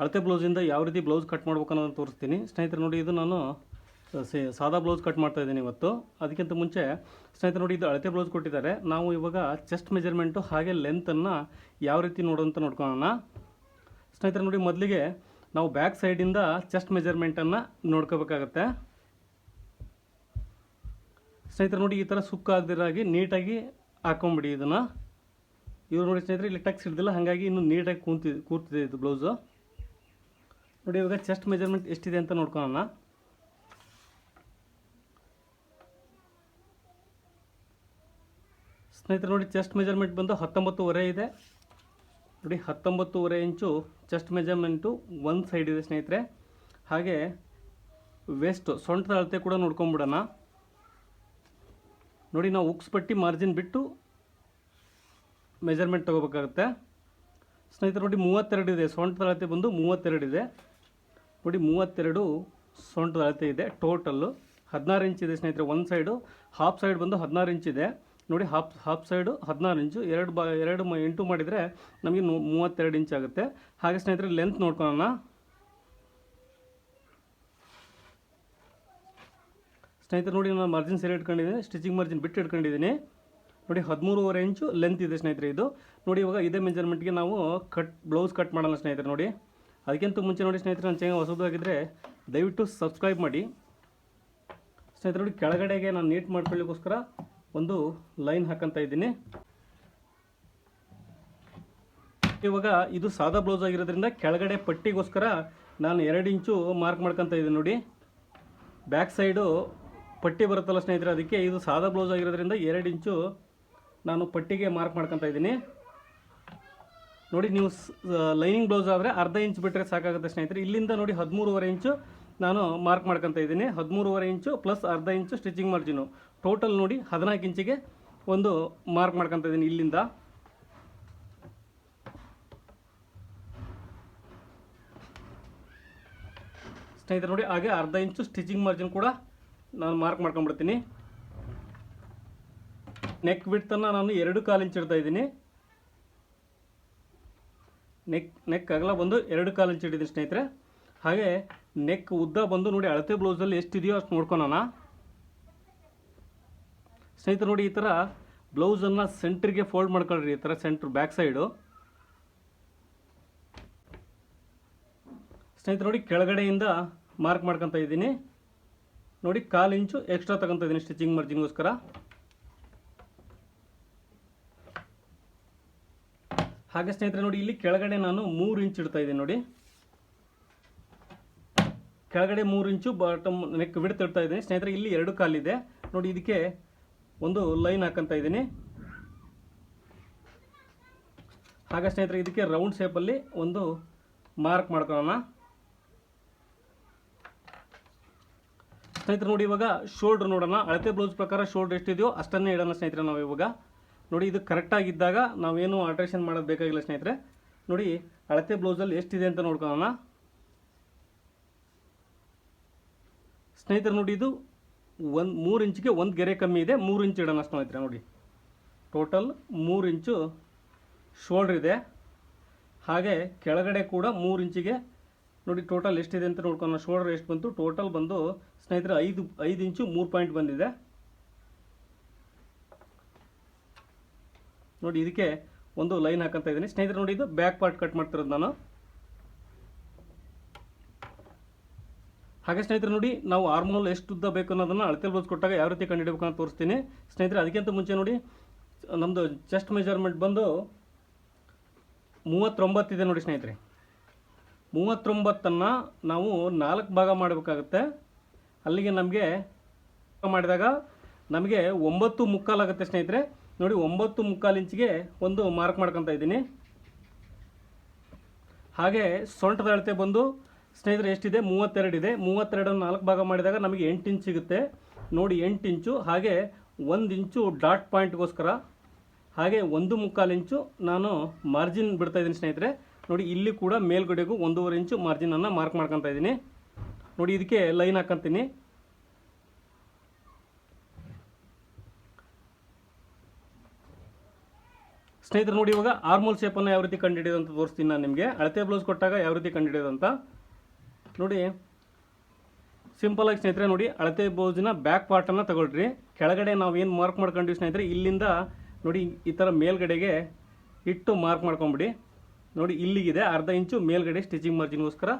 ಅಳತೆ ಬ್ಲೌಸಿಂದ ಯಾವ ರೀತಿ ಬ್ಲೌಸ್ ಕಟ್ ಮಾಡ್ಬೇಕು ಅನ್ನೋದನ್ನು ತೋರಿಸ್ತೀನಿ. ಸ್ನೇಹಿತರೆ ನೋಡಿ, ಇದು ನಾನು ಸಾದಾ ಬ್ಲೌಸ್ ಕಟ್ ಮಾಡ್ತಾ ಇದ್ದೀನಿ ಇವತ್ತು. ಅದಕ್ಕಿಂತ ಮುಂಚೆ ಸ್ನೇಹಿತರೆ ನೋಡಿ, ಇದು ಅಳತೆ ಬ್ಲೌಸ್ ಕೊಟ್ಟಿದ್ದಾರೆ. ನಾವು ಇವಾಗ ಚೆಸ್ಟ್ ಮೆಜರ್ಮೆಂಟು ಹಾಗೆ ಲೆಂತನ್ನು ಯಾವ ರೀತಿ ನೋಡೋಂತ ನೋಡ್ಕೊಳೋಣ ಸ್ನೇಹಿತರೆ ನೋಡಿ, ಮೊದಲಿಗೆ ನಾವು ಬ್ಯಾಕ್ ಸೈಡಿಂದ ಚೆಸ್ಟ್ ಮೆಜರ್ಮೆಂಟನ್ನು ನೋಡ್ಕೋಬೇಕಾಗತ್ತೆ. ಸ್ನೇಹಿತರೆ ನೋಡಿ, ಈ ಥರ ಸುಕ್ಕ ಆಗದಿರಾಗಿ ನೀಟಾಗಿ ಹಾಕೊಂಬಿಡಿ ಇದನ್ನು. ಇವರು ನೋಡಿ ಸ್ನೇಹಿತರೆ, ಇಲ್ಲಿ ಟಕ್ಸ್ ಹಿಡ್ದಿಲ್ಲ, ಹಾಗಾಗಿ ಇನ್ನು ನೀಟಾಗಿ ಕೂತಿ ಕೂರ್ತಿದೆ ಇದು ಬ್ಲೌಸು. ನೋಡಿ, ಇವಾಗ ಚೆಸ್ಟ್ ಮೆಜರ್ಮೆಂಟ್ ಎಷ್ಟಿದೆ ಅಂತ ನೋಡ್ಕೊಳ್ಳೋಣ. ಸ್ನೇಹಿತರೆ, ನೋಡಿ ಚೆಸ್ಟ್ ಮೆಜರ್ಮೆಂಟ್ ಬಂದು ಹತ್ತೊಂಬತ್ತುವರೆ ಇದೆ. ನೋಡಿ, ಹತ್ತೊಂಬತ್ತುವರೆ ಇಂಚು ಚೆಸ್ಟ್ ಮೆಜರ್ಮೆಂಟು ಒಂದು ಸೈಡ್ ಇದೆ ಸ್ನೇಹಿತರೆ. ಹಾಗೆ ವೇಸ್ಟು ಸೊಂಟದ ಅಳತೆ ಕೂಡ ನೋಡ್ಕೊಂಬಿಡೋಣ. ನೋಡಿ, ನಾವು ಉಕ್ಸ್ ಪಟ್ಟಿ ಮಾರ್ಜಿನ್ ಬಿಟ್ಟು ಮೆಜರ್ಮೆಂಟ್ ತೊಗೋಬೇಕಾಗುತ್ತೆ. ಸ್ನೇಹಿತರೆ, ನೋಡಿ, ಮೂವತ್ತೆರಡು ಇದೆ. ಸೊಂಟದ ಅಳತೆ ಬಂದು ಮೂವತ್ತೆರಡು ಇದೆ. ನೋಡಿ, ಮೂವತ್ತೆರಡು ಸೊಂಟದ ಅಳತೆ ಇದೆ. ಟೋಟಲ್ಲು ಹದಿನಾರು ಇಂಚ್ ಇದೆ ಸ್ನೇಹಿತರೆ, ಒಂದು ಸೈಡು ಹಾಫ್ ಸೈಡ್ ಬಂದು ಹದಿನಾರು ಇಂಚ್ ಇದೆ. ನೋಡಿ ಹಾಫ್ ಹಾಫ್ ಸೈಡು ಹದಿನಾರು ಇಂಚು. ಎರಡು ಬಾ, ಎರಡು ಎಂಟು ಮಾಡಿದರೆ ನಮಗೆ ಮೂವತ್ತೆರಡು ಇಂಚ್ ಆಗುತ್ತೆ. ಹಾಗೆ ಸ್ನೇಹಿತರೆ ಲೆಂತ್ ನೋಡ್ಕೊಳೋಣ ಸ್ನೇಹಿತರೆ, ನೋಡಿ, ನಾನು ಮಾರ್ಜಿನ್ ಸರಿ ಇಟ್ಕೊಂಡಿದ್ದೀನಿ. ಸ್ಟಿಚಿಂಗ್ ಮಾರ್ಜಿನ್ ಬಿಟ್ಟು ಇಟ್ಕೊಂಡಿದ್ದೀನಿ. ನೋಡಿ, ಹದಿಮೂರುವರೆ ಇಂಚು ಲೆಂತ್ ಇದೆ ಸ್ನೇಹಿತರೆ ಇದು. ನೋಡಿ, ಇವಾಗ ಇದೇ ಮೆಜರ್ಮೆಂಟ್ಗೆ ನಾವು ಕಟ್ ಬ್ಲೌಸ್ ಕಟ್ ಮಾಡೋಣ ಸ್ನೇಹಿತರೆ, ನೋಡಿ. ಅದಕ್ಕಿಂತ ಮುಂಚೆ ನೋಡಿ ಸ್ನೇಹಿತರೆ, ನನ್ನ ಚಾನಲ್ ಹೊಸದಾಗಿದ್ದರೆ ದಯವಿಟ್ಟು ಸಬ್ಸ್ಕ್ರೈಬ್ ಮಾಡಿ. ಸ್ನೇಹಿತರು ಕೆಳಗಡೆಗೆ ನಾನು ನೀಟ್ ಮಾಡ್ಕೊಳ್ಳಿಕ್ಕೋಸ್ಕರ ಒಂದು ಲೈನ್ ಹಾಕಂತ ಇದ್ದೀನಿ. ಇವಾಗ ಇದು ಸಾದಾ ಬ್ಲೌಸ್ ಆಗಿರೋದ್ರಿಂದ ಕೆಳಗಡೆ ಪಟ್ಟಿಗೋಸ್ಕರ ನಾನು ಎರಡು ಇಂಚು ಮಾರ್ಕ್ ಮಾಡ್ಕೊತ ಇದ್ದೀನಿ ನೋಡಿ. ಬ್ಯಾಕ್ ಸೈಡು ಪಟ್ಟಿ ಬರುತ್ತಲ್ಲ ಸ್ನೇಹಿತರೆ, ಅದಕ್ಕೆ ಇದು ಸಾದಾ ಬ್ಲೌಸ್ ಆಗಿರೋದ್ರಿಂದ ಎರಡು ಇಂಚು ನಾನು ಪಟ್ಟಿಗೆ ಮಾರ್ಕ್ ಮಾಡ್ಕೊತ ಇದ್ದೀನಿ. ನೋಡಿ ನೀವು ಲೈನಿಂಗ್ ಬ್ಲೌಸ್ ಆದರೆ ಅರ್ಧ ಇಂಚ್ ಬಿಟ್ಟರೆ ಸಾಕಾಗುತ್ತೆ ಸ್ನೇಹಿತರೆ. ಇಲ್ಲಿಂದ ನೋಡಿ ಹದಿಮೂರುವರೆ ಇಂಚು ನಾನು ಮಾರ್ಕ್ ಮಾಡ್ಕೊತ ಇದ್ದೀನಿ. ಹದಿಮೂರುವರೆ ಇಂಚು ಪ್ಲಸ್ ಅರ್ಧ ಇಂಚು ಸ್ಟಿಚಿಂಗ್ ಮಾರ್ಜಿನು ಟೋಟಲ್ ನೋಡಿ ಹದಿನಾಲ್ಕು ಇಂಚಿಗೆ ಒಂದು ಮಾರ್ಕ್ ಮಾಡ್ಕೊತ ಇದ್ದೀನಿ ಇಲ್ಲಿಂದ. ಸ್ನೇಹಿತರೆ ನೋಡಿ ಹಾಗೆ ಅರ್ಧ ಇಂಚು ಸ್ಟಿಚಿಂಗ್ ಮಾರ್ಜಿನ್ ಕೂಡ ನಾನು ಮಾರ್ಕ್ ಮಾಡ್ಕೊಂಡ್ಬಿಡ್ತೀನಿ. ನೆಕ್ ಬಿಡ್ತನ್ನು ನಾನು ಎರಡು ಕಾಲು ಇಂಚ್ ಇಡ್ತಾ ಇದ್ದೀನಿ. ನೆಕ್ ನೆಕ್ ಅಗಲ ಬಂದು ಎರಡು ಕಾಲು ಇಂಚ್ ಇಟ್ಟಿದ್ದೀನಿ ಸ್ನೇಹಿತರೆ. ಹಾಗೆ ನೆಕ್ ಉದ್ದ ಬಂದು ನೋಡಿ ಅಳತೆ ಬ್ಲೌಸಲ್ಲಿ ಎಷ್ಟಿದೆಯೋ ಅಷ್ಟು ನೋಡ್ಕೊಳೋಣ. ಸ್ನೇಹಿತರು ನೋಡಿ ಈ ಥರ ಬ್ಲೌಸನ್ನು ಸೆಂಟ್ರಿಗೆ ಫೋಲ್ಡ್ ಮಾಡ್ಕೊಳ್ರಿ ಈ ಥರ ಸೆಂಟ್ರ್ ಬ್ಯಾಕ್ ಸೈಡು. ಸ್ನೇಹಿತರು ನೋಡಿ ಕೆಳಗಡೆಯಿಂದ ಮಾರ್ಕ್ ಮಾಡ್ಕೊತ ಇದ್ದೀನಿ. ನೋಡಿ ಕಾಲು ಇಂಚು ಎಕ್ಸ್ಟ್ರಾ ತಗೊತ ಇದ್ದೀನಿ ಸ್ಟಿಚಿಂಗ್ ಮಾರ್ಜಿನ್ಗೋಸ್ಕರ ಹಾಗೆ ಸ್ನೇಹಿತರೆ ನೋಡಿ, ಇಲ್ಲಿ ಕೆಳಗಡೆ ನಾನು ಮೂರು ಇಂಚ್ ಇಡ್ತಾ ಇದ್ದೀನಿ ನೋಡಿ. ಕೆಳಗಡೆ ಮೂರು ಇಂಚು ಬಾಟಮ್ ನೆಕ್ ಬಿಡ್ತಾ ಇಡ್ತಾ ಇದ್ದೀನಿ. ಸ್ನೇಹಿತರೆ, ಇಲ್ಲಿ ಎರಡು ಕಾಲಿದೆ. ನೋಡಿ, ಇದಕ್ಕೆ ಒಂದು ಲೈನ್ ಹಾಕಂತ ಇದ್ದೀನಿ. ಹಾಗೆ ಸ್ನೇಹಿತರೆ, ಇದಕ್ಕೆ ರೌಂಡ್ ಶೇಪಲ್ಲಿ ಒಂದು ಮಾರ್ಕ್ ಮಾಡ್ಕೊಳ್ಳೋಣ. ಸ್ನೇಹಿತರೆ, ನೋಡಿ, ಇವಾಗ ಶೋಲ್ಡ್ರ್ ನೋಡೋಣ. ಅಳತೆ ಬ್ಲೌಸ್ ಪ್ರಕಾರ ಶೋಲ್ಡ್ರ್ ಎಷ್ಟಿದೆಯೋ ಅಷ್ಟನ್ನೇ ಇಡೋಣ ಸ್ನೇಹಿತರೆ ನಾವು ಇವಾಗ. ನೋಡಿ, ಇದು ಕರೆಕ್ಟಾಗಿದ್ದಾಗ ನಾವೇನು ಆಲ್ಟ್ರೇಷನ್ ಮಾಡೋದು ಬೇಕಾಗಿಲ್ಲ ಸ್ನೇಹಿತರೆ. ನೋಡಿ, ಅಳತೆ ಬ್ಲೌಸಲ್ಲಿ ಎಷ್ಟಿದೆ ಅಂತ ನೋಡ್ಕೊಳ್ಳೋಣ. ಸ್ನೇಹಿತರೆ, ನೋಡಿ, ಇದು ಒಂದು ಮೂರು ಇಂಚಿಗೆ ಒಂದು ಗೆರೆ ಕಮ್ಮಿ ಇದೆ, ಮೂರು ಇಂಚು ಇಡೋಣ ಸ್ನೇಹಿತರೆ, ನೋಡಿ. ಟೋಟಲ್ ಮೂರು ಇಂಚು ಶೋಲ್ಡ್ರ್ ಇದೆ. ಹಾಗೆ ಕೆಳಗಡೆ ಕೂಡ ಮೂರು ಇಂಚಿಗೆ, ನೋಡಿ ಟೋಟಲ್ ಎಷ್ಟಿದೆ ಅಂತ ನೋಡ್ಕೊಳೋಣ ಶೋಲ್ಡ್ರ್ ಎಷ್ಟು ಬಂತು? ಟೋಟಲ್ ಬಂದು ಸ್ನೇಹಿತರೆ, ಐದು ಐದು ಇಂಚು ಮೂರು ಪಾಯಿಂಟ್ ಬಂದಿದೆ. ನೋಡಿ ಇದಕ್ಕೆ ಒಂದು ಲೈನ್ ಹಾಕಂತ ಇದ್ದೀನಿ. ಸ್ನೇಹಿತರೆ, ನೋಡಿ ಇದು ಬ್ಯಾಕ್ ಪಾರ್ಟ್ ಕಟ್ ಮಾಡ್ತಿರೋದು ನಾನು. ಹಾಗೆ ಸ್ನೇಹಿತರೆ, ನೋಡಿ ನಾವು ಆರ್ಮೋಲ್ ಎಷ್ಟು ಉದ್ದ ಬೇಕು ಅನ್ನೋದನ್ನು ಅಳತೆ ಬ್ಲೌಸ್ ಕೊಟ್ಟಾಗ ಯಾವ ರೀತಿ ಕಂಡುಹಿಡಬೇಕು ಅಂತ ತೋರಿಸ್ತೀನಿ. ಸ್ನೇಹಿತರೆ, ಅದಕ್ಕಿಂತ ಮುಂಚೆ ನೋಡಿ ನಮ್ಮದು ಚೆಸ್ಟ್ ಮೆಜರ್ಮೆಂಟ್ ಬಂದು ಮೂವತ್ತೊಂಬತ್ತಿದೆ ನೋಡಿ ಸ್ನೇಹಿತರೆ. ಮೂವತ್ತೊಂಬತ್ತನ್ನು ನಾವು ನಾಲ್ಕು ಭಾಗ ಮಾಡಬೇಕಾಗುತ್ತೆ. ಅಲ್ಲಿಗೆ ನಮಗೆ ಮಾಡಿದಾಗ ನಮಗೆ ಒಂಬತ್ತು ಮುಕ್ಕಾಲಾಗುತ್ತೆ ಸ್ನೇಹಿತರೆ. ನೋಡಿ ಒಂಬತ್ತು ಮುಕ್ಕಾಲು ಇಂಚಿಗೆ ಒಂದು ಮಾರ್ಕ್ ಮಾಡ್ಕೊತ ಇದ್ದೀನಿ. ಹಾಗೆ ಸೊಂಟದ ಅಳತೆ ಬಂದು, ಸ್ನೇಹಿತರೆ ಎಷ್ಟಿದೆ? ಮೂವತ್ತೆರಡು ಇದೆ. ಮೂವತ್ತೆರಡನ್ನು ನಾಲ್ಕು ಭಾಗ ಮಾಡಿದಾಗ ನಮಗೆ ಎಂಟು ಇಂಚ್ ಸಿಗುತ್ತೆ. ನೋಡಿ ಎಂಟು ಇಂಚು, ಹಾಗೆ ಒಂದು ಇಂಚು ಡಾಟ್ ಪಾಯಿಂಟ್ಗೋಸ್ಕರ ಹಾಗೆ ಒಂದು ಮುಕ್ಕಾಲು ಇಂಚು ನಾನು ಮಾರ್ಜಿನ್ ಬಿಡ್ತಾ ಇದ್ದೀನಿ ಸ್ನೇಹಿತರೆ. ನೋಡಿ ಇಲ್ಲಿ ಕೂಡ ಮೇಲ್ಗಡೆಗೂ ಒಂದೂವರೆ ಇಂಚು ಮಾರ್ಜಿನನ್ನು ಮಾರ್ಕ್ ಮಾಡ್ಕೊತ ಇದ್ದೀನಿ. ನೋಡಿ ಇದಕ್ಕೆ ಲೈನ್ ಹಾಕಂತೀನಿ. ಸ್ನೇಹಿತರು ನೋಡಿ ಇವಾಗ ಆರ್ಮೋಲ್ ಶೇಪನ್ನು ಯಾವ ರೀತಿ ಕಂಡುಹಿಡಿಯೋದು ಅಂತ ತೋರಿಸ್ತೀನಿ ನಾನು ನಿಮಗೆ. ಅಳತೆ ಬ್ಲೌಸ್ ಕೊಟ್ಟಾಗ ಯಾವ ರೀತಿ ಕಂಡುಹಿಡಿಯೋದು ಅಂತ. ನೋಡಿ ಸಿಂಪಲಾಗಿ ಸ್ನೇಹಿತರೆ ನೋಡಿ, ಅಳತೆ ಬ್ಲೌಸಿನ ಬ್ಯಾಕ್ ಪಾರ್ಟನ್ನು ತಗೊಳ್ರಿ. ಕೆಳಗಡೆ ನಾವು ಏನು ಮಾರ್ಕ್ ಮಾಡ್ಕೊಂಡ್ವಿ ಸ್ನೇಹಿತರೆ, ಇಲ್ಲಿಂದ ನೋಡಿ, ಈ ಥರ ಮೇಲ್ಗಡೆಗೆ ಇಟ್ಟು ಮಾರ್ಕ್ ಮಾಡ್ಕೊಂಬಿಡಿ. ನೋಡಿ, ಇಲ್ಲಿಗಿದೆ, ಅರ್ಧ ಇಂಚು ಮೇಲ್ಗಡೆ ಸ್ಟಿಚಿಂಗ್ ಮಾರ್ಜಿನ್ಗೋಸ್ಕರ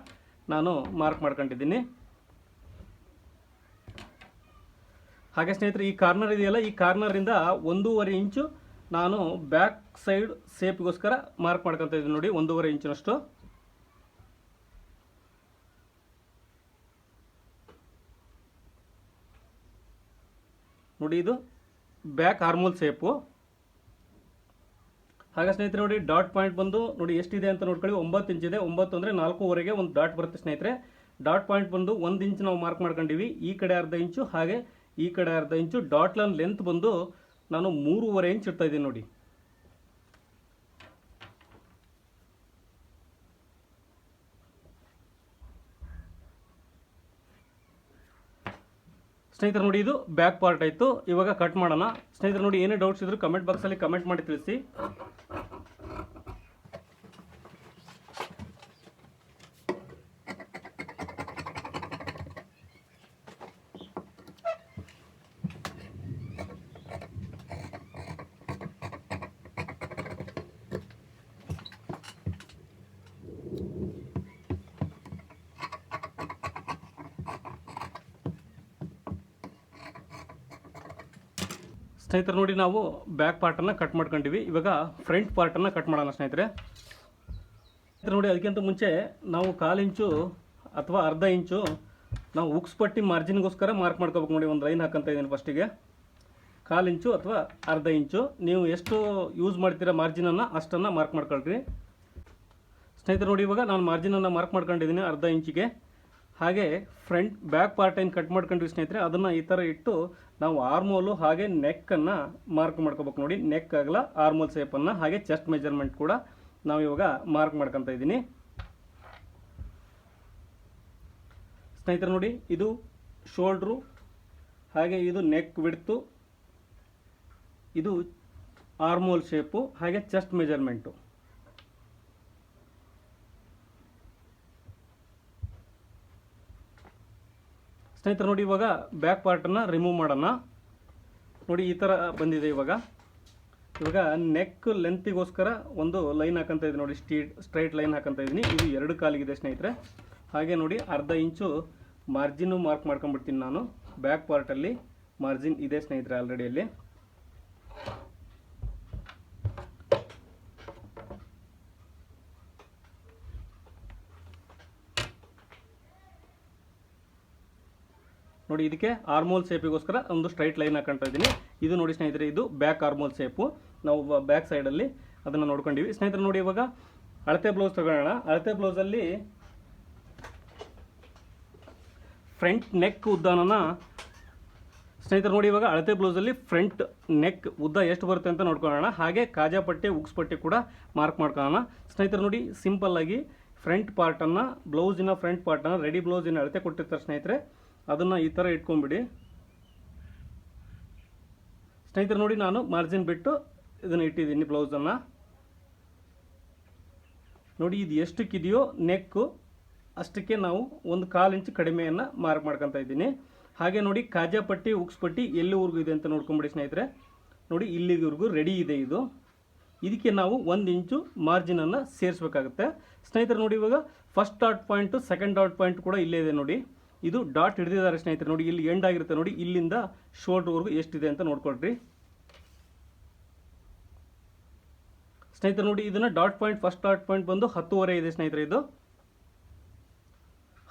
ನಾನು ಮಾರ್ಕ್ ಮಾಡ್ಕೊಂಡಿದ್ದೀನಿ. ಹಾಗೆ ಸ್ನೇಹಿತರೆ, ಈ ಕಾರ್ನರ್ ಇದೆಯಲ್ಲ, ಈ ಕಾರ್ನರಿಂದ ಒಂದೂವರೆ ಇಂಚು ನಾನು ಬ್ಯಾಕ್ ಸೈಡ್ ಸೇಪ್ಗೋಸ್ಕರ ಮಾರ್ಕ್ ಮಾಡ್ಕೊತಾ ಇದ್ದೀನಿ ನೋಡಿ, ಒಂದೂವರೆ ಇಂಚಿನಷ್ಟು. ನೋಡಿ ಇದು ಬ್ಯಾಕ್ ಹಾರ್ಮೋಲ್ ಸೇಪು. ಹಾಗೆ ಸ್ನೇಹಿತರೆ ನೋಡಿ, ಡಾಟ್ ಪಾಯಿಂಟ್ ಬಂದು ನೋಡಿ ಎಷ್ಟಿದೆ ಅಂತ ನೋಡ್ಕೊಳ್ಳಿ, ಒಂಬತ್ತು ಇಂಚಿದೆ, ಒಂಬತ್ತು ಅಂದರೆ ನಾಲ್ಕೂವರೆಗೆ ಒಂದು ಡಾಟ್ ಬರುತ್ತೆ ಸ್ನೇಹಿತರೆ. ಡಾಟ್ ಪಾಯಿಂಟ್ ಬಂದು ಒಂದು ಇಂಚ್ ನಾವು ಮಾರ್ಕ್ ಮಾಡ್ಕೊಂಡಿವಿ, ಈ ಕಡೆ ಅರ್ಧ ಇಂಚು, ಹಾಗೆ ಈ ಕಡೆ ಅರ್ಧ ಇಂಚು ಡಾಟ್ ಲೈನ್ ಲೆಂತ್ ಬಂದು ನಾನು ಮೂರುವರೆ ಇಂಚ್ ಇಡ್ತಾ ಇದ್ದೀನಿ ನೋಡಿ. ಸ್ನೇಹಿತರು ನೋಡಿ, ಇದು ಬ್ಯಾಕ್ ಪಾರ್ಟ್ ಆಯಿತು. ಇವಾಗ ಕಟ್ ಮಾಡೋಣ. ಸ್ನೇಹಿತರು ನೋಡಿ, ಏನೇ ಡೌಟ್ಸ್ ಇದ್ರು ಕಮೆಂಟ್ ಬಾಕ್ಸಲ್ಲಿ ಕಮೆಂಟ್ ಮಾಡಿ ತಿಳಿಸಿ. ಸ್ನೇಹಿತರು, ನೋಡಿ ನಾವು ಬ್ಯಾಕ್ ಪಾರ್ಟನ್ನು ಕಟ್ ಮಾಡ್ಕೊಂಡಿವಿ. ಇವಾಗ ಫ್ರಂಟ್ ಪಾರ್ಟನ್ನು ಕಟ್ ಮಾಡೋಣ ಸ್ನೇಹಿತರೆ. ಸ್ನೇಹಿತರೆ, ನೋಡಿ ಅದಕ್ಕಿಂತ ಮುಂಚೆ ನಾವು ಕಾಲು ಇಂಚು ಅಥವಾ ಅರ್ಧ ಇಂಚು ನಾವು ಉಕ್ಸ್ ಪಟ್ಟಿ ಮಾರ್ಜಿನ್ಗೋಸ್ಕರ ಮಾರ್ಕ್ ಮಾಡ್ಕೋಬೇಕು ನೋಡಿ, ಒಂದು ಲೈನ್ ಹಾಕಂತ ಇದ್ದೀನಿ ಫಸ್ಟಿಗೆ ಕಾಲು ಇಂಚು ಅಥವಾ ಅರ್ಧ ಇಂಚು. ನೀವು ಎಷ್ಟು ಯೂಸ್ ಮಾಡ್ತೀರಾ ಮಾರ್ಜಿನನ್ನು ಅಷ್ಟನ್ನು ಮಾರ್ಕ್ ಮಾಡ್ಕೊಳ್ರಿ. ಸ್ನೇಹಿತರು, ನೋಡಿ ಇವಾಗ ನಾನು ಮಾರ್ಜಿನನ್ನು ಮಾರ್ಕ್ ಮಾಡ್ಕೊಂಡಿದ್ದೀನಿ ಅರ್ಧ ಇಂಚಿಗೆ. ಹಾಗೆ ಫ್ರಂಟ್ ಬ್ಯಾಕ್ ಪಾರ್ಟ್ ಏನು ಕಟ್ ಮಾಡ್ಕೊಂಡ್ವಿ ಸ್ನೇಹಿತರೆ, ಅದನ್ನು ಈ ಥರ ಇಟ್ಟು ನಾವು ಆರ್ಮೋಲು ಹಾಗೆ ನೆಕ್ಕನ್ನು ಮಾರ್ಕ್ ಮಾಡ್ಕೋಬೇಕು ನೋಡಿ. ನೆಕ್ ಆಗಲ್ಲ ಆರ್ಮೋಲ್ ಸೇಪನ್ನು ಹಾಗೆ ಚೆಸ್ಟ್ ಮೆಜರ್ಮೆಂಟ್ ಕೂಡ ನಾವು ಇವಾಗ ಮಾರ್ಕ್ ಮಾಡ್ಕೊತಾ ಇದ್ದೀನಿ. ಸ್ನೇಹಿತರೆ ನೋಡಿ, ಇದು ಶೋಲ್ಡ್ರು ಹಾಗೆ ಇದು ನೆಕ್ ಬಿಡ್ತು ಇದು ಆರ್ಮೋಲ್ ಶೇಪು ಹಾಗೆ ಚೆಸ್ಟ್ ಮೆಜರ್ಮೆಂಟು ಸ್ನೇಹಿತರೆ, ನೋಡಿ ಇವಾಗ ಬ್ಯಾಕ್ ಪಾರ್ಟನ್ನು ರಿಮೂವ್ ಮಾಡೋಣ. ನೋಡಿ ಈ ಥರ ಬಂದಿದೆ ಇವಾಗ. ಇವಾಗ ನೆಕ್ ಲೆಂತಿಗೋಸ್ಕರ ಒಂದು ಲೈನ್ ಹಾಕಂತ ಇದ್ದೀನಿ ನೋಡಿ ಸ್ಟೀಟ್ ಸ್ಟ್ರೈಟ್ ಲೈನ್ ಹಾಕಂತ ಇದ್ದೀನಿ. ಇದು ಎರಡು ಕಾಲಿಗಿದೆ ಸ್ನೇಹಿತರೆ. ಹಾಗೆ ನೋಡಿ ಅರ್ಧ ಇಂಚು ಮಾರ್ಜಿನ್ನು ಮಾರ್ಕ್ ಮಾಡ್ಕೊಂಡ್ಬಿಡ್ತೀನಿ ನಾನು. ಬ್ಯಾಕ್ ಪಾರ್ಟಲ್ಲಿ ಮಾರ್ಜಿನ್ ಇದೆ ಸ್ನೇಹಿತರೆ ಆಲ್ರೆಡಿ ನೋಡಿ, ಇದಕ್ಕೆ ಆರ್ಮೋಲ್ ಸೇಪಿಗೋಸ್ಕರ ಒಂದು ಸ್ಟ್ರೈಟ್ ಲೈನ್ ಹಾಕೊಂತ ಇದ್ದೀನಿ. ಇದು ನೋಡಿ ಸ್ನೇಹಿತರೆ, ಇದು ಬ್ಯಾಕ್ ಆರ್ಮೋಲ್ ಸೇಪು ನಾವು ಬ್ಯಾಕ್ ಸೈಡಲ್ಲಿ ಅದನ್ನು ನೋಡ್ಕೊಂಡಿವಿ. ಸ್ನೇಹಿತರೆ, ನೋಡಿ ಇವಾಗ ಅಳತೆ ಬ್ಲೌಸ್ ತಗೊಳ್ಳೋಣ ಅಳತೆ ಬ್ಲೌಸಲ್ಲಿ ಫ್ರಂಟ್ ನೆಕ್ ಉದ್ದನ ಸ್ನೇಹಿತರು, ನೋಡಿ ಇವಾಗ ಅಳತೆ ಬ್ಲೌಸಲ್ಲಿ ಫ್ರಂಟ್ ನೆಕ್ ಉದ್ದ ಎಷ್ಟು ಬರುತ್ತೆ ಅಂತ ನೋಡ್ಕೊಳ್ಳೋಣ. ಹಾಗೆ ಕಾಜಾ ಪಟ್ಟೆ, ಉಕ್ಸ್ ಪಟ್ಟೆ ಕೂಡ ಮಾರ್ಕ್ ಮಾಡ್ಕೊಳ್ಳೋಣ. ಸ್ನೇಹಿತರು, ನೋಡಿ ಸಿಂಪಲ್ ಆಗಿ ಫ್ರಂಟ್ ಪಾರ್ಟನ್ನು ಬ್ಲೌಸಿನ ಫ್ರಂಟ್ ಪಾರ್ಟನ್ನು ರೆಡಿ ಬ್ಲೌಸಿನ ಅಳತೆ ಕೊಟ್ಟಿರ್ತಾರೆ ಸ್ನೇಹಿತರೆ. ಅದನ್ನು ಈ ಥರ ಇಟ್ಕೊಂಬಿಡಿ ಸ್ನೇಹಿತರೆ ನೋಡಿ ನಾನು ಮಾರ್ಜಿನ್ ಬಿಟ್ಟು ಇದನ್ನು ಇಟ್ಟಿದ್ದೀನಿ ಬ್ಲೌಸನ್ನು ನೋಡಿ ಇದು ಎಷ್ಟಕ್ಕಿದೆಯೋ ನೆಕ್ಕು ಅಷ್ಟಕ್ಕೆ ನಾವು ಒಂದು ಕಾಲು ಇಂಚು ಕಡಿಮೆಯನ್ನು ಮಾರ್ಕ್ ಮಾಡ್ಕೊತಾ ಇದ್ದೀನಿ. ಹಾಗೆ ನೋಡಿ ಕಾಜಾಪಟ್ಟಿ ಉಕ್ಸ್ಪಟ್ಟಿ ಉಕ್ಸ್ ಪಟ್ಟಿ ಎಲ್ಲಿವರೆಗೂ ಇದೆ ಅಂತ ನೋಡ್ಕೊಂಬಿಡಿ ಸ್ನೇಹಿತರೆ. ನೋಡಿ ಇಲ್ಲಿವರೆಗೂ ರೆಡಿ ಇದೆ ಇದು. ಇದಕ್ಕೆ ನಾವು ಒಂದು ಇಂಚು ಮಾರ್ಜಿನನ್ನು ಸೇರಿಸ್ಬೇಕಾಗುತ್ತೆ. ಸ್ನೇಹಿತರೆ ನೋಡಿ ಇವಾಗ first dot point second dot point ಕೂಡ ಇಲ್ಲೇ ಇದೆ ನೋಡಿ. ಇದು ಡಾಟ್ ಹಿಡಿದಿದ್ದಾರೆ ಸ್ನೇಹಿತರೆ, ನೋಡಿ ಇಲ್ಲಿ ಎಂಡ್ ಆಗಿರುತ್ತೆ, ನೋಡಿ ಇಲ್ಲಿಂದ ಶೋಲ್ಡ್ರ್ವರೆಗೂ ಎಷ್ಟಿದೆ ಅಂತ ನೋಡ್ಕೊಳ್ರಿ. ಸ್ನೇಹಿತರೆ, ನೋಡಿ ಇದನ್ನ dot point first dot point ಬಂದು ಹತ್ತುವರೆ ಇದೆ ಸ್ನೇಹಿತರೆ ಇದು.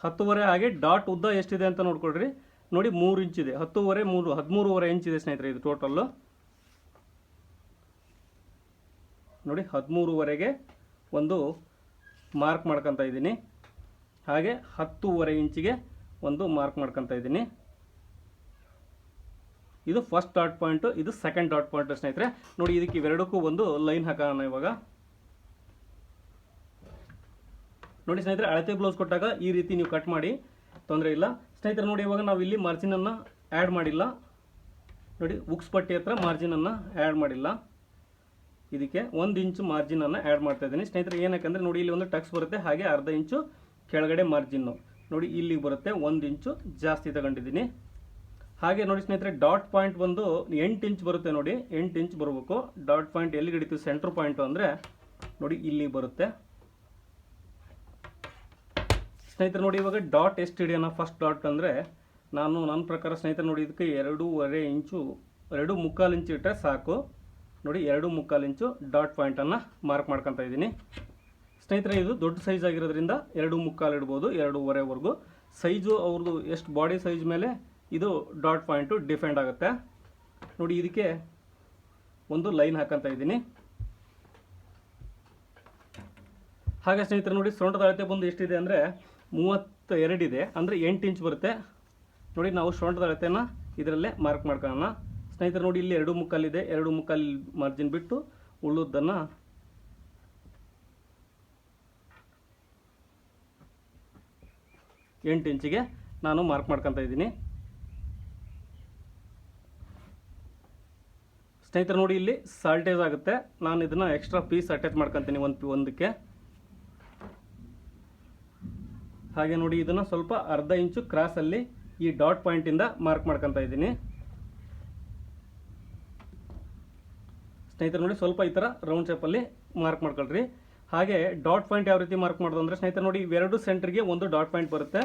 ಹತ್ತುವರೆ ಹಾಗೆ ಡಾಟ್ ಉದ್ದ ಎಷ್ಟಿದೆ ಅಂತ ನೋಡ್ಕೊಳ್ರಿ. ನೋಡಿ ಮೂರು ಇಂಚ್ ಇದೆ, ಹತ್ತುವರೆ, ಮೂರು, ಹದಿಮೂರುವರೆ ಇದೆ ಸ್ನೇಹಿತರೆ ಇದು ಟೋಟಲ್ಲು ನೋಡಿ ಹದಿಮೂರುವರೆಗೆ ಒಂದು ಮಾರ್ಕ್ ಮಾಡ್ಕೊತ ಇದ್ದೀನಿ. ಹಾಗೆ ಹತ್ತೂವರೆ ಇಂಚಿಗೆ ಒಂದು ಮಾರ್ಕ್ ಮಾಡ್ಕೊತ ಇದ್ದೀನಿ. ಇದು ಫಸ್ಟ್ ಡಾಟ್ ಪಾಯಿಂಟು ಇದು ಸೆಕೆಂಡ್ ಡಾಟ್ ಪಾಯಿಂಟ್ ಸ್ನೇಹಿತರೆ. ನೋಡಿ ಇದಕ್ಕೆ ಇವೆರಡಕ್ಕೂ ಒಂದು ಲೈನ್ ಹಾಕೋಣ ಇವಾಗ. ನೋಡಿ ಸ್ನೇಹಿತರೆ, ಅಳತೆ ಬ್ಲೌಸ್ ಕೊಟ್ಟಾಗ ಈ ರೀತಿ ನೀವು ಕಟ್ ಮಾಡಿ, ತೊಂದರೆ ಇಲ್ಲ. ಸ್ನೇಹಿತರೆ, ನೋಡಿ ಇವಾಗ ನಾವು ಇಲ್ಲಿ ಮಾರ್ಜಿನನ್ನು ಆ್ಯಡ್ ಮಾಡಿಲ್ಲ. ನೋಡಿ ಉಕ್ಸ್ ಪಟ್ಟಿ ಹತ್ರ ಮಾರ್ಜಿನನ್ನು ಆ್ಯಡ್ ಮಾಡಿಲ್ಲ. ಇದಕ್ಕೆ ಒಂದು ಇಂಚು ಮಾರ್ಜಿನನ್ನು ಆ್ಯಡ್ ಮಾಡ್ತಾ ಇದ್ದೀನಿ. ಸ್ನೇಹಿತರೆ ಏನಕ್ಕೆ ನೋಡಿ ಇಲ್ಲಿ ಒಂದು ಟಕ್ಸ್ ಬರುತ್ತೆ, ಹಾಗೆ ಅರ್ಧ ಇಂಚು ಕೆಳಗಡೆ ಮಾರ್ಜಿನ್ನು ನೋಡಿ ಇಲ್ಲಿಗೆ ಬರುತ್ತೆ ಒಂದು ಇಂಚು ಜಾಸ್ತಿ ತಗೊಂಡಿದ್ದೀನಿ. ಹಾಗೆ ನೋಡಿ ಸ್ನೇಹಿತರೆ, ಡಾಟ್ ಪಾಯಿಂಟ್ ಬಂದು ಎಂಟು ಇಂಚ್ ಬರುತ್ತೆ ನೋಡಿ, ಎಂಟು ಇಂಚ್ ಬರಬೇಕು. ಡಾಟ್ ಪಾಯಿಂಟ್ ಎಲ್ಲಿಗೆ ಹಿಡಿತೀವಿ ಸೆಂಟ್ರ್ ಪಾಯಿಂಟು ಅಂದರೆ ನೋಡಿ ಇಲ್ಲಿ ಬರುತ್ತೆ. ಸ್ನೇಹಿತರೆ, ನೋಡಿ ಇವಾಗ ಡಾಟ್ ಎಷ್ಟು ಹಿಡಿಯೋಣ, ಫಸ್ಟ್ ಡಾಟ್ ಅಂದರೆ ನಾನು ನನ್ನ ಪ್ರಕಾರ ಸ್ನೇಹಿತರೆ, ನೋಡಿ ಇದಕ್ಕೆ ಎರಡೂವರೆ ಇಂಚು, ಎರಡು ಮುಕ್ಕಾಲು ಇಂಚು ಇಟ್ಟರೆ ಸಾಕು. ನೋಡಿ ಎರಡು ಮುಕ್ಕಾಲು ಇಂಚು ಡಾಟ್ ಪಾಯಿಂಟನ್ನು ಮಾರ್ಕ್ ಮಾಡ್ಕೊತಾ ಇದ್ದೀನಿ. ಸ್ನೇಹಿತರೆ, ಇದು ದೊಡ್ಡ ಸೈಜ್ ಆಗಿರೋದ್ರಿಂದ ಎರಡು ಮುಕ್ಕಾಲು ಇಡ್ಬೋದು, ಎರಡೂವರೆವರೆಗೂ. ಸೈಜು ಅವ್ರದ್ದು ಎಷ್ಟು ಬಾಡಿ ಸೈಜ್ ಮೇಲೆ ಇದು ಡಾಟ್ ಪಾಯಿಂಟು ಡಿಫೆಂಡ್ ಆಗುತ್ತೆ. ನೋಡಿ, ಇದಕ್ಕೆ ಒಂದು ಲೈನ್ ಹಾಕಂತ ಇದ್ದೀನಿ. ಹಾಗೆ ಸ್ನೇಹಿತರೆ, ನೋಡಿ, ಸೊಂಟದ ಅಳತೆ ಬಂದು ಎಷ್ಟಿದೆ ಅಂದರೆ ಮೂವತ್ತ ಎರಡಿದೆ ಅಂದರೆ ಎಂಟು ಇಂಚ್ ಬರುತ್ತೆ. ನೋಡಿ, ನಾವು ಸೊಂಟದ ಅಳತೆನ ಇದರಲ್ಲೇ ಮಾರ್ಕ್ ಮಾಡ್ಕೊಳ್ಳೋಣ. ಸ್ನೇಹಿತರೆ, ನೋಡಿ, ಇಲ್ಲಿ ಎರಡು ಮುಕ್ಕಾಲಿದೆ ಎರಡು ಮುಕ್ಕಾಲಿ ಮಾರ್ಜಿನ್ ಬಿಟ್ಟು ಉಳಿದನ್ನು ಎಂಟು ಇಂಚಿಗೆ ನಾನು ಮಾರ್ಕ್ ಮಾಡ್ಕೊತಾ ಇದ್ದೀನಿ. ಸ್ನೇಹಿತರೆ ನೋಡಿ ಇಲ್ಲಿ ಸಾಲ್ಟೇಜ್ ಆಗುತ್ತೆ. ನಾನು ಇದನ್ನು ಎಕ್ಸ್ಟ್ರಾ ಪೀಸ್ ಅಟ್ಯಾಚ್ ಮಾಡ್ಕೊತೀನಿ ಒಂದು ಒಂದಕ್ಕೆ. ಹಾಗೆ ನೋಡಿ ಇದನ್ನು ಸ್ವಲ್ಪ ಅರ್ಧ ಇಂಚು ಕ್ರಾಸಲ್ಲಿ ಈ ಡಾಟ್ ಪಾಯಿಂಟಿಂದ ಮಾರ್ಕ್ ಮಾಡ್ಕೊತಾ ಇದ್ದೀನಿ. ಸ್ನೇಹಿತರೆ ನೋಡಿ ಸ್ವಲ್ಪ ಈ ಥರ ರೌಂಡ್ ಶೇಪಲ್ಲಿ ಮಾರ್ಕ್ ಮಾಡ್ಕೊಳ್ರಿ. ಹಾಗೆ ಡಾಟ್ ಪಾಯಿಂಟ್ ಯಾವ ರೀತಿ ಮಾರ್ಕ್ ಮಾಡೋದು ಅಂದರೆ ಸ್ನೇಹಿತರೆ ನೋಡಿ ಇವೆರಡು ಸೆಂಟ್ರಿಗೆ ಒಂದು ಡಾಟ್ ಪಾಯಿಂಟ್ ಬರುತ್ತೆ.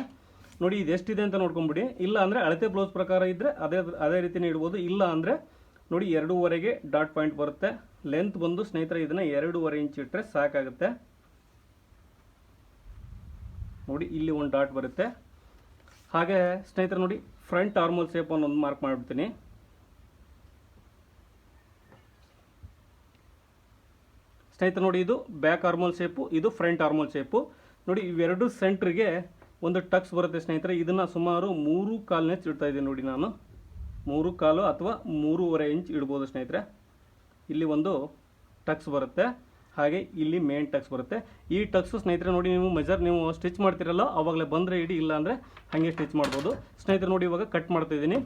ನೋಡಿ ಇದು ಎಷ್ಟಿದೆ ಅಂತ ನೋಡ್ಕೊಂಬಿಡಿ. ಇಲ್ಲ ಅಂದರೆ ಅಳತೆ ಬ್ಲೌಸ್ ಪ್ರಕಾರ ಇದ್ದರೆ ಅದೇ ಅದೇ ರೀತಿನೇ ಇಡ್ಬೋದು ಇಲ್ಲ ಅಂದರೆ ನೋಡಿ ಎರಡೂವರೆಗೆ ಡಾಟ್ ಪಾಯಿಂಟ್ ಬರುತ್ತೆ. ಲೆಂತ್ ಬಂದು ಸ್ನೇಹಿತರೆ ಇದನ್ನು ಎರಡೂವರೆ ಇಂಚ್ ಇಟ್ಟರೆ ಸಾಕಾಗುತ್ತೆ. ನೋಡಿ ಇಲ್ಲಿ ಒಂದು ಡಾಟ್ ಬರುತ್ತೆ. ಹಾಗೆ ಸ್ನೇಹಿತರೆ ನೋಡಿ ಫ್ರಂಟ್ ಆರ್ಮೋಲ್ ಶೇಪ್ ಒಂದು ಮಾರ್ಕ್ ಮಾಡಿಬಿಡ್ತೀನಿ. ಸ್ನೇಹಿತರೆ ನೋಡಿ, ಇದು ಬ್ಯಾಕ್ ಆರ್ಮೋಲ್ ಶೇಪು ಇದು ಫ್ರಂಟ್ ಆರ್ಮೋಲ್ ಶೇಪು ನೋಡಿ, ಇವೆರಡು ಸೆಂಟ್ರಿಗೆ ಒಂದು ಟಕ್ಸ್ ಬರುತ್ತೆ ಸ್ನೇಹಿತರೆ. ಇದನ್ನು ಸುಮಾರು ಮೂರು ಕಾಲನೇ ಇಡ್ತಾ ಇದ್ದೀನಿ ನೋಡಿ ನಾನು. ಮೂರು ಕಾಲು ಅಥವಾ ಮೂರುವರೆ ಇಂಚ್ ಇಡ್ಬೋದು ಸ್ನೇಹಿತರೆ. ಇಲ್ಲಿ ಒಂದು ಟಕ್ಸ್ ಬರುತ್ತೆ. ಹಾಗೆ ಇಲ್ಲಿ ಮೇನ್ ಟಕ್ಸ್ ಬರುತ್ತೆ. ಈ ಟಕ್ಸು ಸ್ನೇಹಿತರೆ ನೋಡಿ, ನೀವು ಮೆಜರ್ ನೀವು ಸ್ಟಿಚ್ ಮಾಡ್ತಿರಲ್ಲ, ಅವಾಗಲೇ ಬಂದರೆ ಇಡಿ ಇಲ್ಲ ಅಂದರೆ ಹಾಗೆ ಸ್ಟಿಚ್ ಮಾಡ್ಬೋದು. ಸ್ನೇಹಿತರೆ ನೋಡಿ, ಇವಾಗ ಕಟ್ ಮಾಡ್ತಿದ್ದೀನಿ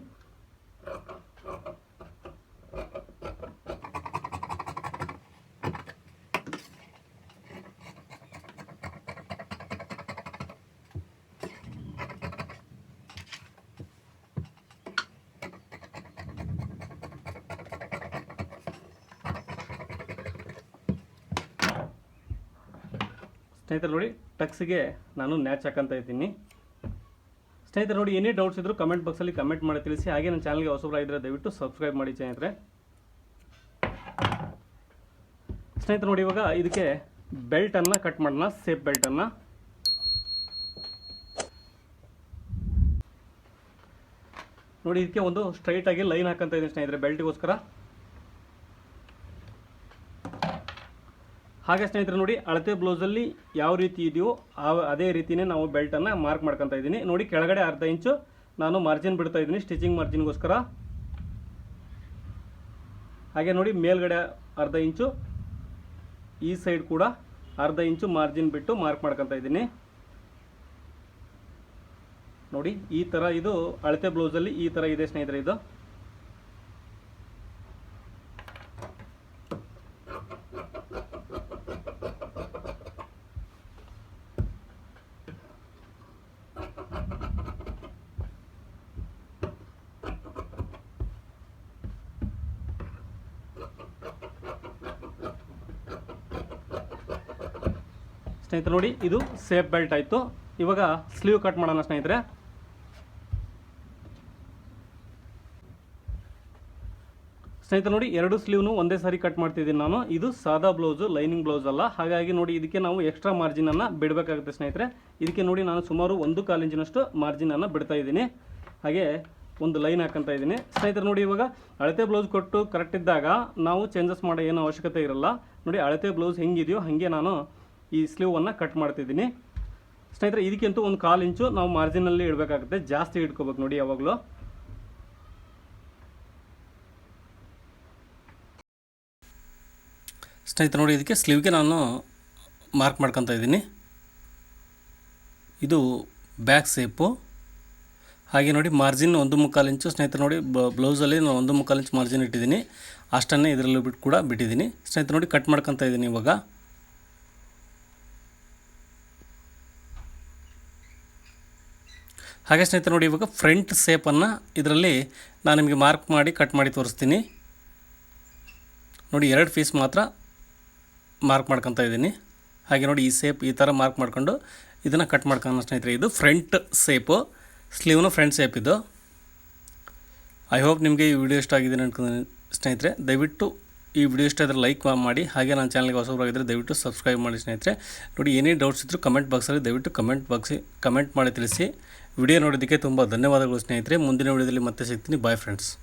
ಸ್ನೇಹಿತರೆ ನೋಡಿ, ಟಕ್ಸ್ಗೆ ನಾನು ನ್ಯಾಚ್ ಹಾಕಂತ ಇದ್ದೀನಿ. ಸ್ನೇಹಿತರು ನೋಡಿ, ಏನೇ ಡೌಟ್ಸ್ ಇದ್ದರೂ ಕಮೆಂಟ್ ಬಾಕ್ಸಲ್ಲಿ ಕಮೆಂಟ್ ಮಾಡಿ ತಿಳಿಸಿ. ಹಾಗೆ ನನ್ನ ಚಾನಲ್ಗೆ ಹೊಸಬರಾಗಿದ್ದರೆ ದಯವಿಟ್ಟು ಸಬ್ಸ್ಕ್ರೈಬ್ ಮಾಡಿ ಸ್ನೇಹಿತರೆ. ಸ್ನೇಹಿತರು ನೋಡಿ, ಇವಾಗ ಇದಕ್ಕೆ ಬೆಲ್ಟನ್ನು ಕಟ್ ಮಾಡೋಣ ಸೇಫ್ ಬೆಲ್ಟನ್ನು ನೋಡಿ, ಇದಕ್ಕೆ ಒಂದು ಸ್ಟ್ರೈಟಾಗಿ ಲೈನ್ ಹಾಕಂತ ಇದ್ದೀನಿ ಸ್ನೇಹಿತರೆ ಬೆಲ್ಟಿಗೋಸ್ಕರ ಹಾಗೆ ಸ್ನೇಹಿತರೆ ನೋಡಿ, ಅಳತೆ ಬ್ಲೌಸಲ್ಲಿ ಯಾವ ರೀತಿ ಇದೆಯೋ ಆ ಅದೇ ರೀತಿಯೇ ನಾವು ಬೆಲ್ಟನ್ನು ಮಾರ್ಕ್ ಮಾಡ್ಕೊತಾ ಇದ್ದೀನಿ. ನೋಡಿ, ಕೆಳಗಡೆ ಅರ್ಧ ಇಂಚು ನಾನು ಮಾರ್ಜಿನ್ ಬಿಡ್ತಾ ಇದ್ದೀನಿ ಸ್ಟಿಚಿಂಗ್ ಮಾರ್ಜಿನ್ಗೋಸ್ಕರ ಹಾಗೆ ನೋಡಿ, ಮೇಲ್ಗಡೆ ಅರ್ಧ ಇಂಚು ಈ ಸೈಡ್ ಕೂಡ ಅರ್ಧ ಇಂಚು ಮಾರ್ಜಿನ್ ಬಿಟ್ಟು ಮಾರ್ಕ್ ಮಾಡ್ಕೊತಾ ಇದ್ದೀನಿ. ನೋಡಿ, ಈ ಥರ ಇದು ಅಳತೆ ಬ್ಲೌಸಲ್ಲಿ ಈ ಥರ ಇದೆ ಸ್ನೇಹಿತರೆ ಇದು. ಸ್ನೇಹಿತರೆ ನೋಡಿ, ಇದು ಸೇಫ್ ಬೆಲ್ಟ್ ಆಯಿತು. ಇವಾಗ ಸ್ಲೀವ್ ಕಟ್ ಮಾಡೋಣ ಸ್ನೇಹಿತರೆ. ಸ್ನೇಹಿತರೆ ನೋಡಿ, ಎರಡು ಸ್ಲೀವ್ನು ಒಂದೇ ಸಾರಿ ಕಟ್ ಮಾಡ್ತಿದ್ದೀನಿ ನಾನು. ಇದು ಸಾದಾ ಬ್ಲೌಸು, ಲೈನಿಂಗ್ ಬ್ಲೌಸ್ ಅಲ್ಲ. ಹಾಗಾಗಿ ನೋಡಿ, ಇದಕ್ಕೆ ನಾವು ಎಕ್ಸ್ಟ್ರಾ ಮಾರ್ಜಿನನ್ನು ಬಿಡಬೇಕಾಗುತ್ತೆ ಸ್ನೇಹಿತರೆ. ಇದಕ್ಕೆ ನೋಡಿ ನಾನು ಸುಮಾರು ಒಂದು ಕಾಲು ಇಂಚಿನಷ್ಟು ಮಾರ್ಜಿನನ್ನು ಬಿಡ್ತಾ ಇದ್ದೀನಿ. ಹಾಗೆ ಒಂದು ಲೈನ್ ಹಾಕಂತ ಇದ್ದೀನಿ. ಸ್ನೇಹಿತರೆ ನೋಡಿ, ಇವಾಗ ಅಳತೆ ಬ್ಲೌಸ್ ಕೊಟ್ಟು ಕರೆಕ್ಟ್ ಇದ್ದಾಗ ನಾವು ಚೇಂಜಸ್ ಮಾಡೋ ಏನೋ ಅವಶ್ಯಕತೆ ಇರಲ್ಲ. ನೋಡಿ, ಅಳತೆ ಬ್ಲೌಸ್ ಹೆಂಗಿದೆಯೋ ಹಾಗೆ ನಾನು ಈ ಸ್ಲೀವನ್ನು ಕಟ್ ಮಾಡ್ತಿದ್ದೀನಿ. ಸ್ನೇಹಿತರೆ, ಇದಕ್ಕಿಂತೂ ಒಂದು ಕಾಲು ಇಂಚು ನಾವು ಮಾರ್ಜಿನಲ್ಲಿ ಇಡಬೇಕಾಗುತ್ತೆ. ಜಾಸ್ತಿ ಇಟ್ಕೋಬೇಕು ನೋಡಿ ಯಾವಾಗಲೂ. ಸ್ನೇಹಿತರೆ, ನೋಡಿ ಇದಕ್ಕೆ ಸ್ಲೀವ್ಗೆ ನಾನು ಮಾರ್ಕ್ ಮಾಡ್ಕೊತಾ ಇದ್ದೀನಿ. ಇದು ಬ್ಯಾಕ್ ಸೇಪು ಹಾಗೆ ನೋಡಿ ಮಾರ್ಜಿನ್ ಒಂದು ಮುಕ್ಕಾಲು ಇಂಚು. ಸ್ನೇಹಿತರೆ, ನೋಡಿ ಬ್ಲೌಸಲ್ಲಿ ನಾನು ಒಂದು ಮುಕ್ಕಾಲು ಇಂಚು ಮಾರ್ಜಿನ್ ಇಟ್ಟಿದ್ದೀನಿ. ಅಷ್ಟನ್ನೇ ಇದರಲ್ಲೂ ಬಿಟ್ಟು ಕೂಡ ಬಿಟ್ಟಿದ್ದೀನಿ. ಸ್ನೇಹಿತರೆ, ನೋಡಿ ಕಟ್ ಮಾಡ್ಕೊತಾ ಇದ್ದೀನಿ ಇವಾಗ. ಹಾಗೆ ಸ್ನೇಹಿತರೆ ನೋಡಿ, ಇವಾಗ ಫ್ರಂಟ್ ಸೇಪನ್ನು ಇದರಲ್ಲಿ ನಾನು ನಿಮಗೆ ಮಾರ್ಕ್ ಮಾಡಿ ಕಟ್ ಮಾಡಿ ತೋರಿಸ್ತೀನಿ. ನೋಡಿ, ಎರಡು ಪೀಸ್ ಮಾತ್ರ ಮಾರ್ಕ್ ಮಾಡ್ಕೊತಾ ಇದ್ದೀನಿ. ಹಾಗೆ ನೋಡಿ, ಈ ಸೇಪ್ ಈ ಥರ ಮಾರ್ಕ್ ಮಾಡ್ಕೊಂಡು ಇದನ್ನು ಕಟ್ ಮಾಡ್ಕೊಂಡು ಸ್ನೇಹಿತರೆ. ಇದು ಫ್ರಂಟ್ ಸೇಪು ಸ್ಲೀವ್ನು ಫ್ರಂಟ್ ಸೇಪ್ ಇದು. ಐ ಹೋಪ್ ನಿಮಗೆ ಈ ವಿಡಿಯೋ ಇಷ್ಟ ಆಗಿದೆ ಅನ್ಕೊಂಡು ಸ್ನೇಹಿತರೆ. ದಯವಿಟ್ಟು ಈ ವಿಡಿಯೋ ಇಷ್ಟ ಆದರೆ ಲೈಕ್ ಮಾಡಿ, ಹಾಗೆ ನನ್ನ ಚಾನಲ್ಗೆ ಹೊಸಬರಾಗಿದ್ದರೆ ದಯವಿಟ್ಟು ಸಬ್ಸ್ಕ್ರೈಬ್ ಮಾಡಿ ಸ್ನೇಹಿತರೆ. ನೋಡಿ, ಏನೇ ಡೌಟ್ಸ್ ಇದ್ದರೂ ಕಮೆಂಟ್ ಬಾಕ್ಸಲ್ಲಿ ದಯವಿಟ್ಟು ಕಮೆಂಟ್ ಬಾಕ್ಸಿ ಕಮೆಂಟ್ ಮಾಡಿ ತಿಳಿಸಿ. ವಿಡಿಯೋ ನೋಡೋದಕ್ಕೆ ತುಂಬ ಧನ್ಯವಾದಗಳು ಸ್ನೇಹಿತರೆ. ಮುಂದಿನ ವಿಡಿಯೋದಲ್ಲಿ ಮತ್ತೆ ಸಿಗ್ತೀನಿ. Bye friends